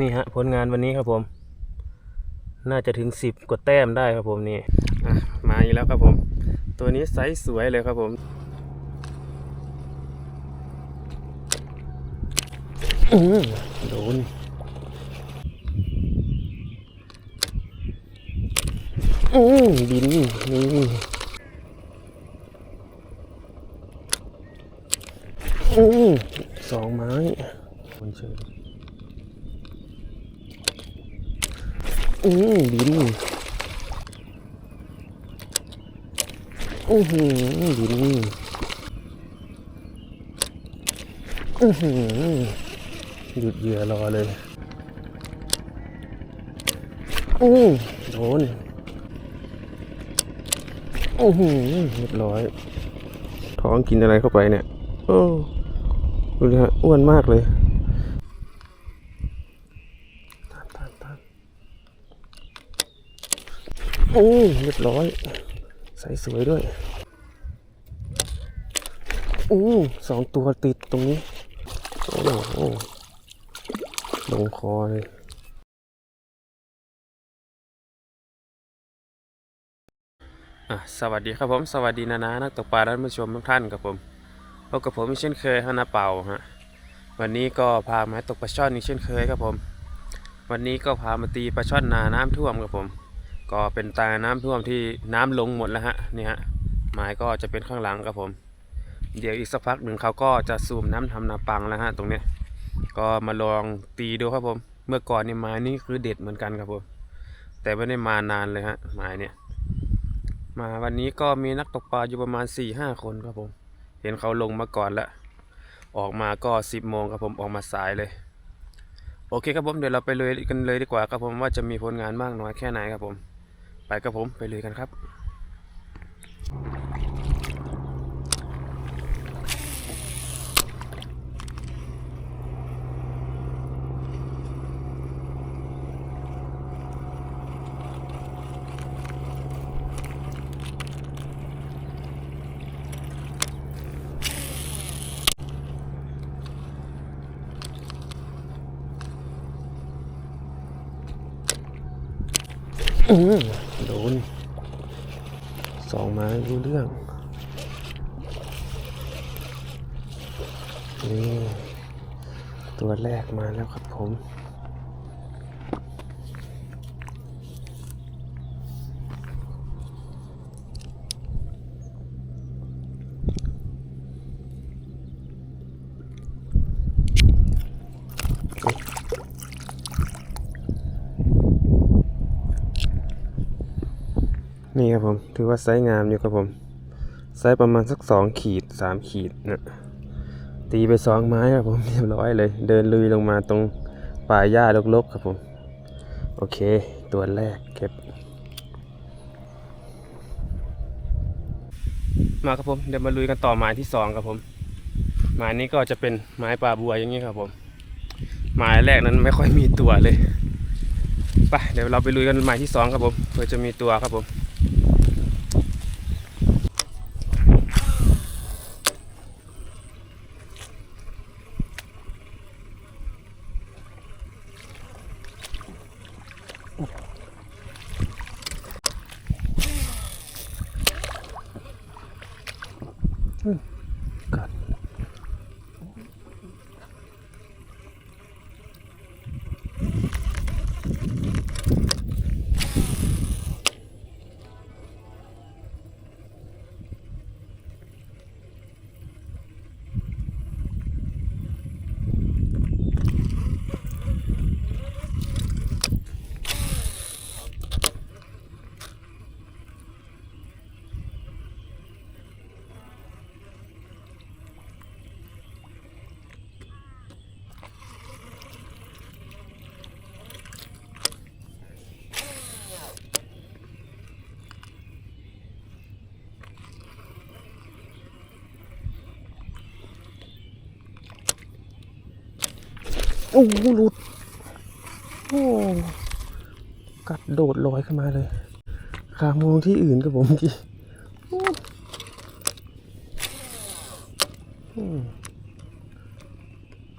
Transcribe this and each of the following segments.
นี่ฮะผลงานวันนี้ครับผม น่าจะถึงสิบกว่าแต้มได้ครับผมนี่มาอีกแล้วครับผม ตัวนี้ไซส์สวยเลยครับผมโดนอืมบินนี่อืมสองไม้คนเชิญ อืมบินอือหือบินอือหือหยุดเหยื่อรอเลยอือโดนอือหือเรียบร้อย ท้องกินอะไรเข้าไปเนี่ย โอ้ดูดิฮะอ้วนมากเลยตามตามตาม โอ้เรียบร้อย ใสสวยด้วยโอ้สองตัวติดตรงนี้ โอ้โหลงคอเลยอะสวัสดีครับผม สวัสดีนานานักตกปลาท่านผู้ชมทุกท่านครับผมพบกับผมเช่นเคยฮานาเป่าฮะวันนี้ก็พามาตกปลาช่อนอีกเช่นเคยครับผม วันนี้ก็พามาตีปลาช่อนนาน้ำท่วมครับผม ก็เป็นตาน้ำท่วมที่น้ำลงหมดแล้วฮะนี่ฮะหมายก็จะเป็นข้างหลังครับผม เดี๋ยวอีกสักพักหนึ่งเขาก็จะสูบน้ำทำนาปังแล้วฮะตรงเนี้ยก็มาลองตีดูครับผม เมื่อก่อนนี่ไม้นี่คือเด็ดเหมือนกันครับผม แต่ไม่ได้มานานเลยฮะไม้เนี่ย มาวันนี้ก็มีนักตกปลาอยู่ประมาณ4ี่ห้าคนครับผม เห็นเขาลงมาก่อนแล้วออกมาก็ 10บโมงครับผมออกมาสายเลยโอเคครับผมเดี๋ยวเราไปเลยกันเลยดีกว่าครับผมว่าจะมีผลงานมากน้อยแค่ไหนครับผม ไปกับผมไปเลยกันครับ อืมโดนสองไม้ รู้เรื่องนี่ตัวแรกมาแล้วครับผม ครับผม ถือว่าไซส์งามอยู่ครับผม ไซส์ประมาณสักสองขีดสามขีดนะตีไปสองไม้ครับผมเรียบร้อยเลย เดินลุยลงมาตรงป่าหญ้ารกๆครับผม โอเค ตัวแรกเก็บ มาครับผมเดี๋ยวมาลุยกันต่อไม้ที่สองครับผมไม้นี้ก็จะเป็นไม้ปลาบัวอย่างนี้ครับผมไม้แรกนั้นไม่ค่อยมีตัวเลยไปเดี๋ยวเราไปลุยกันไม้ที่สองครับผมเพื่อจะมีตัวครับผม โอ้หลุด โอ้ กัดโดดลอยขึ้นมาเลยขามองที่อื่นกับผมที่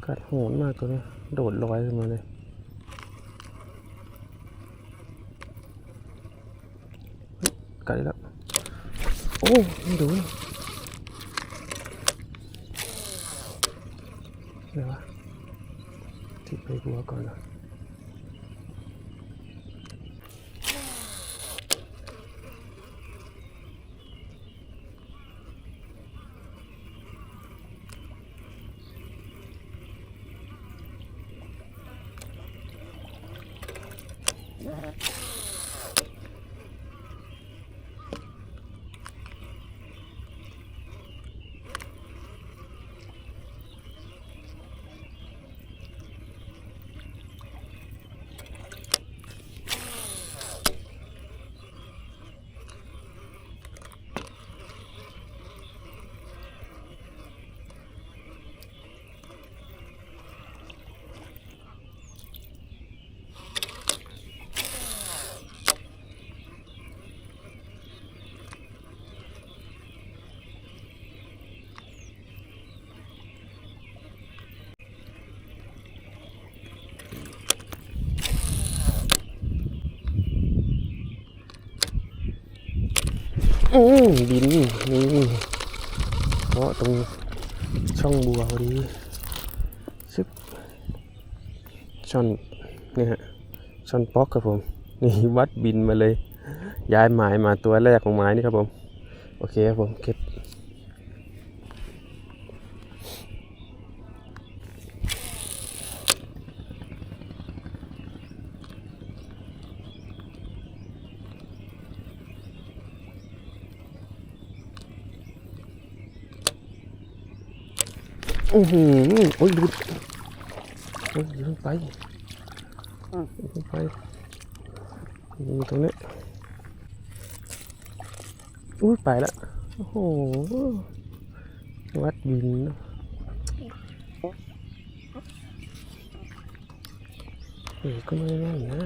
กัดโหนมากตัวนี้โดดลอยขึ้นมาเลยกัดแล้ว โอ้ไม่ดู ติด อนนะอืมบินนี่เพราะตรงช่องบัวพอดีซึบช่อนนี่ฮะช่อนป๊อกครับผม นี่วัดบินมาเลย ย้ายหมายมาตัวแรกของไม้นี่ครับผม โอเคครับผมเก็บ อือหือโอ้ยหลุดโอ้ยอย่าเพิ่งไปอย่าเพิ่งไปอยู่ตรงนี้อุ้ยไปละโอ้โหวัดบินเนอะเฮ้ยก็ไม่ง่ายนะ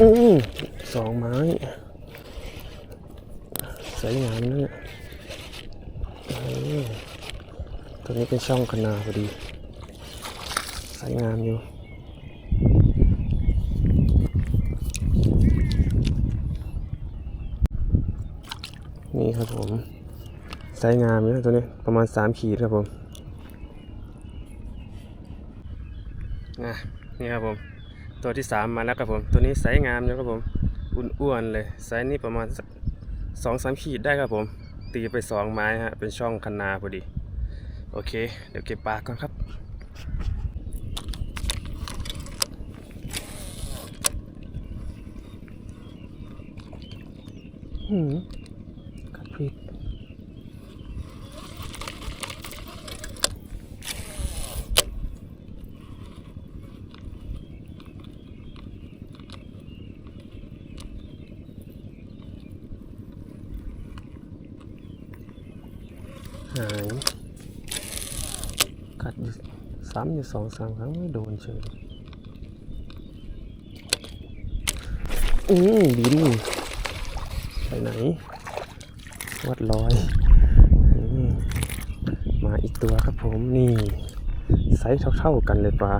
อือสองไม้สวยงามนะเนี่ยเออตัว นี้เป็นช่องคนาพอดีสวยงามอยู่นี่ครับผมไซส์งามนะตัวนี้ประมาณ 3 ขีดครับผมอะนี่ครับผม ตัวที่ 3 มาแล้วครับผม ตัวนี้ไซส์งามอยู่ครับผมอ้วนๆเลยไซส์นี้ประมาณสักสองสามขีดได้ครับผม ตีไป 2 ไม้ฮะเป็นช่องคันนาพอดี โอเค เดี๋ยวเก็บปลาก่อนครับหืมกัดผิด หายกัดอยู่ซ้ำอยู่ สองสามครั้งไม่โดนเฉยอืมบินไปไหน วัดลอยอมมาอีกตัวครับผมนี่ไซส์เท่าๆกันเลยปลา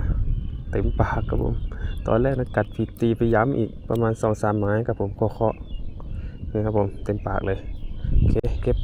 เต็มปากครับผม ตอนแรกนะกัดผิดตีไปย้ำอีกประมาณสองสามไม้ครับผมเคาะๆนี่ครับผมเต็มปากเลย โอเคเก็บ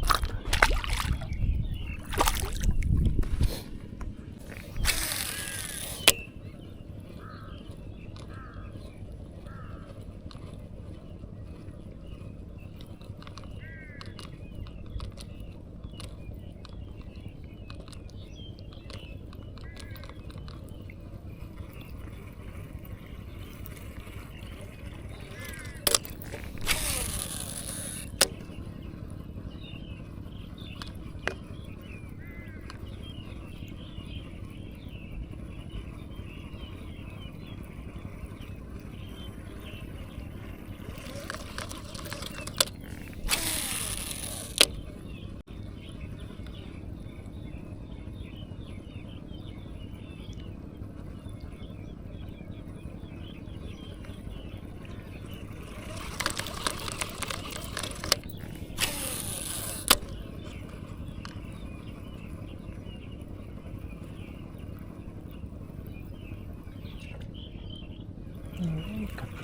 อ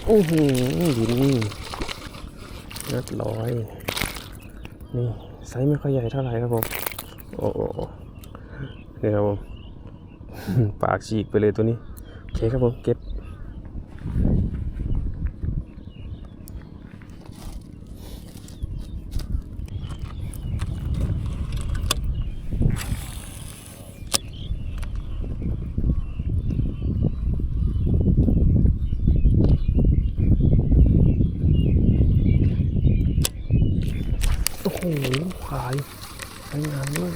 โอ้โหดินนี่นัดร้อย นี่ไซส์ไม่ค่อยใหญ่เท่าไหร่ครับผม โอ้โหนี่ครับผม ปากฉีกไปเลยตัวนี้ โอเคครับผม เก็บ โอ้โหขายใช้งานด้วย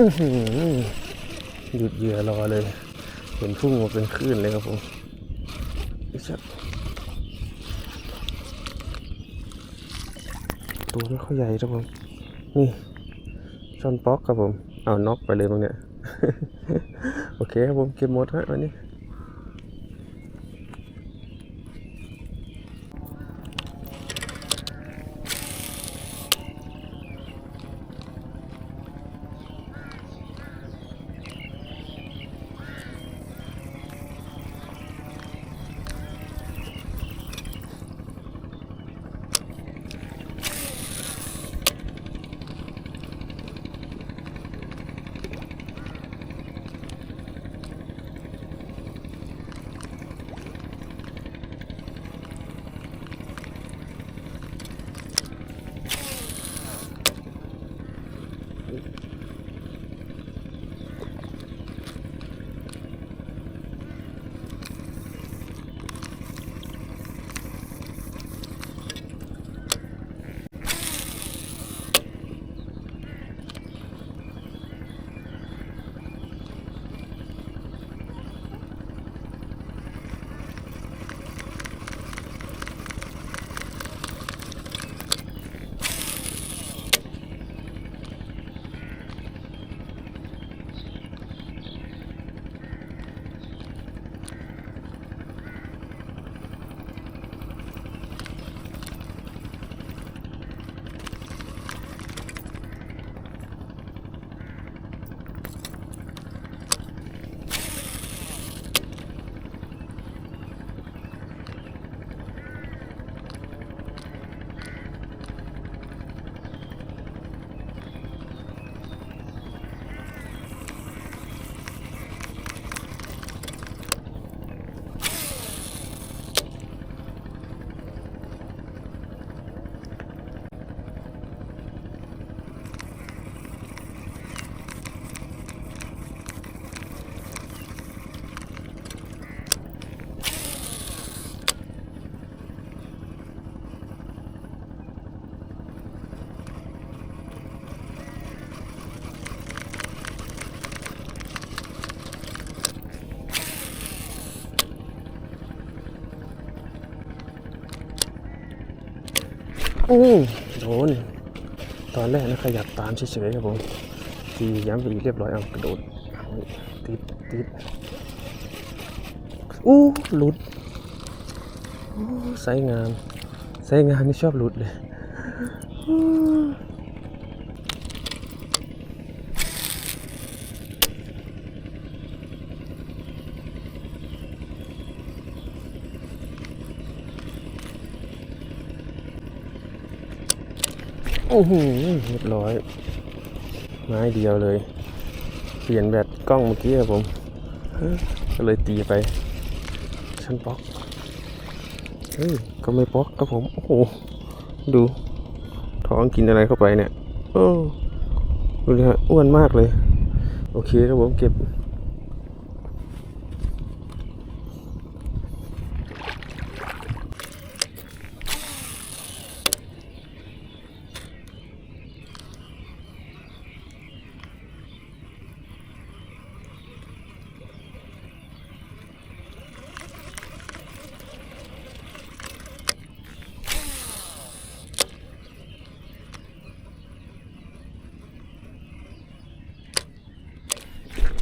หยุดเหยื่อรอเลย เห็นพุ่งมาเป็นคลื่นเลยครับผมตัวไม่ค่อยใหญ่ครับผม นี่ช้อนป๊อกครับผม เอาน็อกไปเลยตรงเนี้ย โอเคครับผม เก็บหมดฮะวันนี้ อู้โดน ตอนแรกนะขยับตามเฉยๆครับผมทีย้ำไปอีกเรียบร้อยเอากระโดดติดติดอู้หลุดอู้ไซส์งามไซส์งามนี่ชอบหลุดเลย โอ้โหเรียบร้อย ไม้เดียวเลย เปลี่ยนแบตกล้องเมื่อกี้ครับผม ก็เลยตีไปชั้นป๊อกเฮ้ยก็ไม่ป๊อกครับผม โอ้โห ดู ท้องกินอะไรเข้าไปเนี่ย โอ้ ดูเลยฮะ อ้วนมากเลย โอเคครับผมเก็บ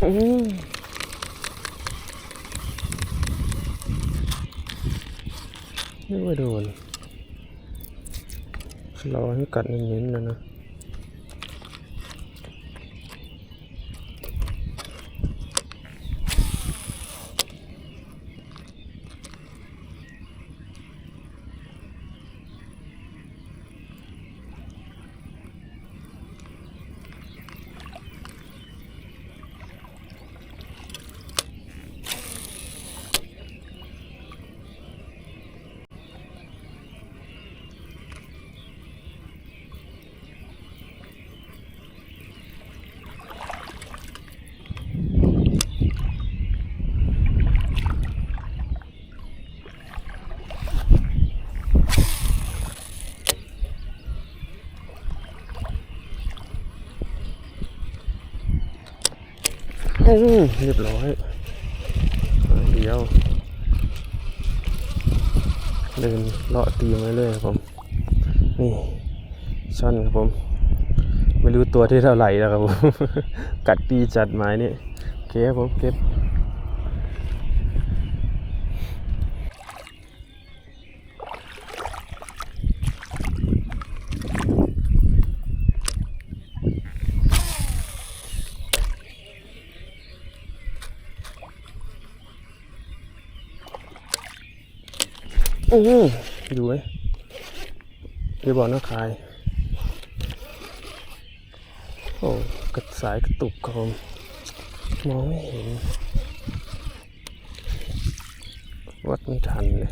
อืมไม่ว่าโดนรอให้กัดเน้นๆแล้วนะ เรียบร้อยเดียวเดินเลาะตีมาเรื่อยครับผม นี่ช่อนครับผม ไม่รู้ตัวที่เท่าไหร่แล้วครับผม กัดตีจัดไม้นี่โอเคครับผมเก็บ อือดูไหมเดี๋ยวบอกนะคายโอ้กระสายกระตุกครับผมมองไม่เห็น วัดไม่ทันเลย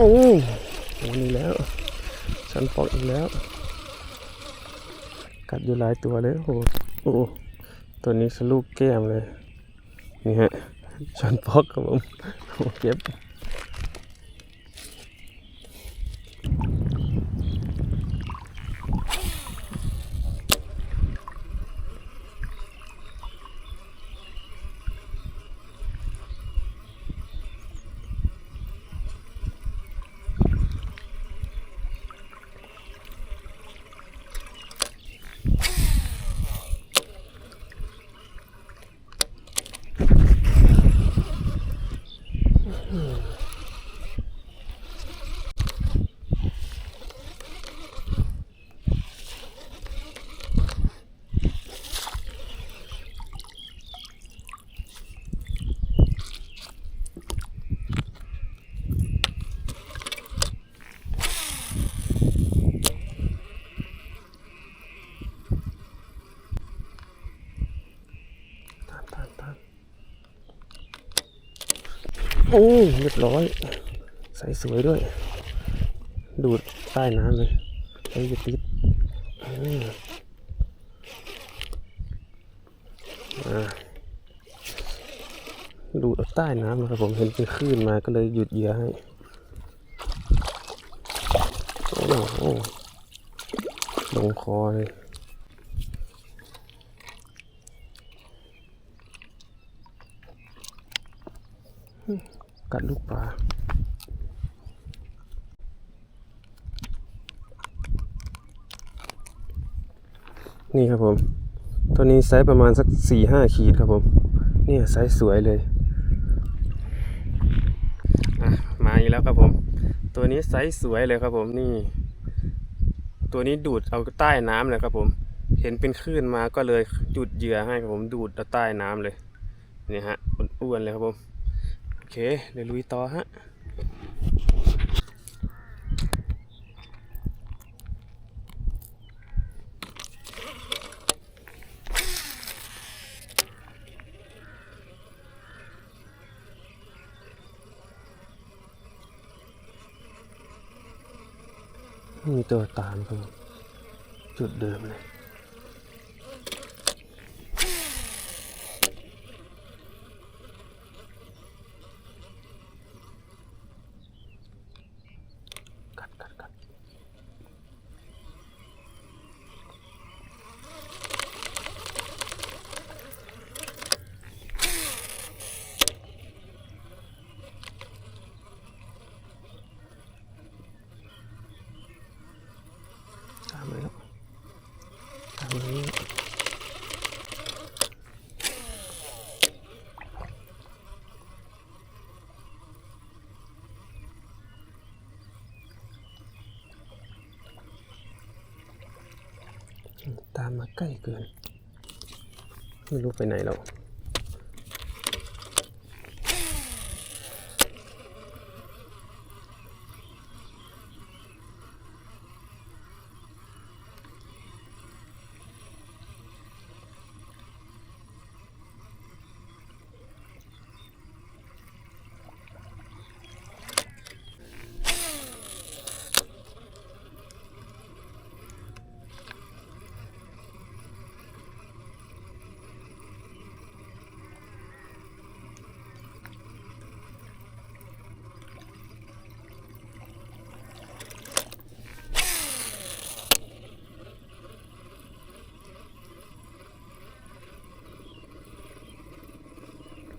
โอ้โหนี่แล้วฉันปอกอีกแล้ว กัดอยู่หลายตัวเลยโอ้โหโอ้ตัวนี้สลูกแก้มเลย นี่ฮะฉันปอกครับผมโอ้เก็บ โอ้เรียบร้อย ใสสวยด้วย ดูดใต้น้ำเลยไอ้ยาติดดูดใต้น้ำนะครับผมเห็นเป็นคลื่นมาก็เลยหยุดเหยื่อให้ โอ้โหลงคอเลย กัดลูกปลานี่ครับผม ตัวนี้ไซส์ประมาณสักสี่ห้าขีดครับผม เนี่ยไซส์สวยเลย อะ มาอีกแล้วครับผม ตัวนี้ไซส์สวยเลยครับผมนี่ ตัวนี้ดูดเอาใต้น้ำเลยครับผม เห็นเป็นคลื่นมาก็เลยจุดเหยื่อให้ครับผมดูดเอาใต้น้ำเลย นี่ฮะอ้วนๆเลยครับผม เค เดี๋ยวลุยต่อฮะมีตัวตามครับผมจุดเดิมเลย กัดกัดกัดตามไปแล้วตามนี้ตา มมาใกล้เกิน ไม่รู้ไปไหนแล้ว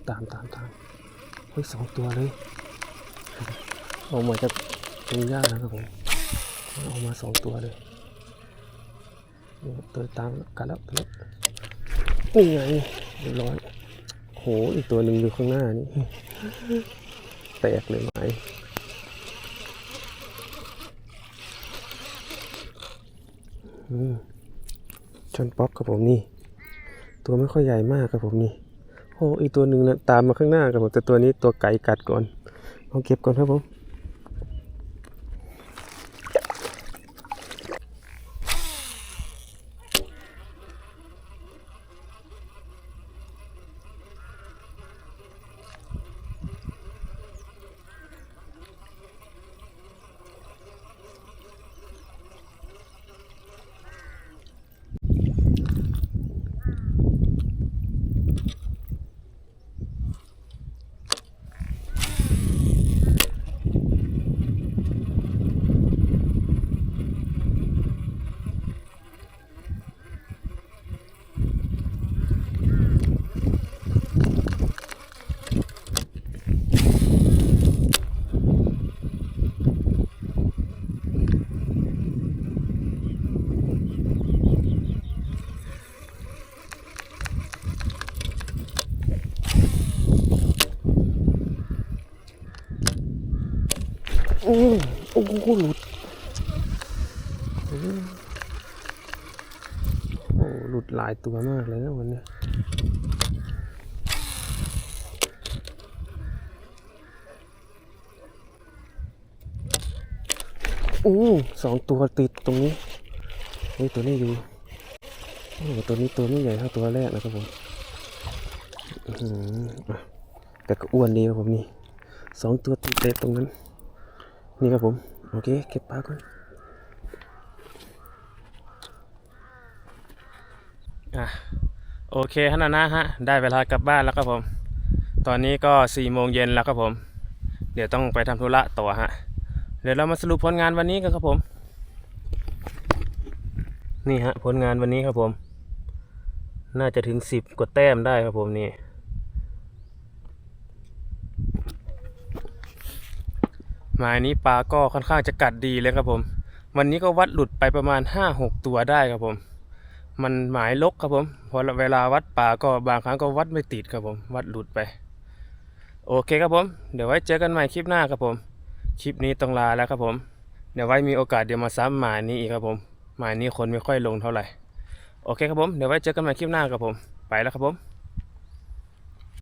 ตามตามตามเฮ้ยสองตัวเลยออกมาจากตรงหญ้านะครับผมออกมาสองตัวเลยตัวตามกันแล้วกันแล้วนี่ไงเรียบร้อยโหอีกตัวหนึ่งอยู่ข้างหน้านี่แตกเลยไหมอืมชนป๊อปครับผมนี่ ตัวไม่ค่อยใหญ่มากครับผมนี่ โอ้อีตัวหนึ่งนะตามมาข้างหน้าครับผมแต่ตัวนี้ตัวไก่กัดก่อนเอาเก็บก่อนครับผมโอ้ โอ้หลุดโอ้หลุดหลายตัวมากเลยนะวันนี้อือสองตัวติดตรงนี้เฮ้ยตัวนี้อยู่โอ้ตัวนี้ตัวไม่ใหญ่เท่าตัวแรกนะครับผมแต่ก็อ้วนดีครับผมนี่สองตัวติดเลยตรงนั้น นี่ครับผม โอเค เก็บปลาก่อน อะ โอเคฮะนะนะฮะ ได้เวลากลับบ้านแล้วครับผม ตอนนี้ก็สี่โมงเย็นแล้วครับผม เดี๋ยวต้องไปทำธุระต่อฮะ เดี๋ยวเรามาสรุปผลงานวันนี้กันครับผม นี่ฮะ ผลงานวันนี้ครับผม น่าจะถึงสิบกว่าแต้มได้ครับผมนี่ หมายนี้ปลาก็ค่อนข้างจะกัดดีเลยครับผม วันนี้ก็วัดหลุดไปประมาณ 5-6 ตัวได้ครับผม มันหมายลกครับผมพอเวลาวัดปลาก็บางครั้งก็วัดไม่ติดครับผม วัดหลุดไป โอเคครับผม เดี๋ยวไว้เจอกันใหม่คลิปหน้าครับผม คลิปนี้ต้องลาแล้วครับผม เดี๋ยวไว้มีโอกาสเดี๋ยวมาซ้ำหมายนี้อีกครับผม หมายนี้คนไม่ค่อยลงเท่าไหร่ โอเคครับผม เดี๋ยวไว้เจอกันใหม่คลิปหน้าครับผม ไปแล้วครับผม